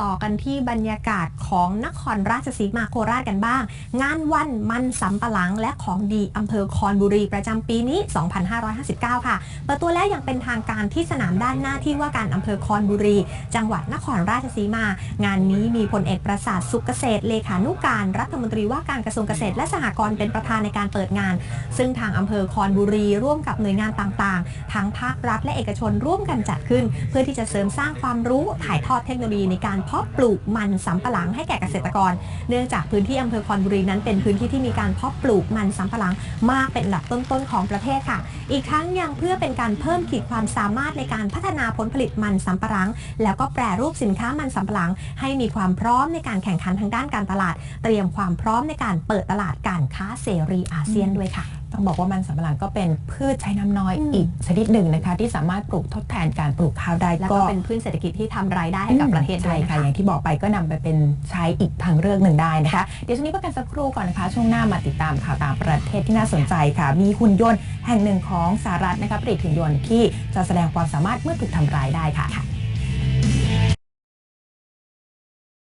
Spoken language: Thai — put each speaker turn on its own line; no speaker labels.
ต่อกันที่บรรยากาศของนครราชสีมาโคราชกันบ้าง งานวันมันสำปะหลังและของดีอำเภอคอนบุรีประจำปีนี้ 2559 ค่ะ เปิดตัวแล้วอย่างเป็นทางการที่สนามด้านหน้าที่ว่าการอำเภอคอนบุรี จังหวัดนครราชสีมา งานนี้มีพลเอกประสาทสุขเกษตรเลขานุการรัฐมนตรีว่าการกระทรวงเกษตรและสหกรณ์เป็นประธานในการเปิดงาน ซึ่งทางอำเภอคอนบุรี ร่วมกับหน่วยงานต่างๆ ทั้งภาครัฐและเอกชนร่วมกันจัดขึ้น เพื่อที่จะเสริมสร้างความรู้ถ่ายทอดเทคโนโลยีในการเพาะปลูกมันสำปะหลังให้แก่เกษตรกร เนื่องจากพื้นที่อำเภอคอนบุรีนั้นเป็นพื้นที่ที่มีการเพาะปลูกมันสำปะหลังมากเป็นอันดับต้นๆของประเทศค่ะ อีกทั้งยังเพื่อเป็นการเพิ่มขีดความสามารถในการพัฒนาผลผลิตมันสำปะหลัง แล้วก็แปรรูปสินค้ามันสำปะหลัง ให้มีความพร้อมในการแข่งขันทางด้านการตลาด เตรียมความพร้อมในการเปิดตลาดการค้าเสรีอาเซียนด้วยค่ะ
ต้องบอกว่ามันสำปะหลังก็เป็นพืชใช้น้ำน้อย
อืม
อีกชนิดหนึ่งนะคะ ที่สามารถปลูกทดแทนการปลูกข้าวได้
แล้วก็เป็นพืชเศรษฐกิจที่ทำรายได้ให้กับประเทศด้
ใช่
วยนะ
ค่ะ
คะ
อย่างที่บอกไปก็นำไปเป็นใช้อีกทางเลือกหนึ่งได้นะคะ เดี๋ยวช่วงนี้พักกันสักครู่ก่อนนะคะ ช่วงหน้ามาติดตามข่าวต่างประเทศที่น่าสนใจค่ะ มีหุ่นยนต์แห่งหนึ่งของสหรัฐนะคะผลิตหุ่นยนต์ที่จะแสดงความสามารถเมื่อถูกทำร้ายได้ค่ะ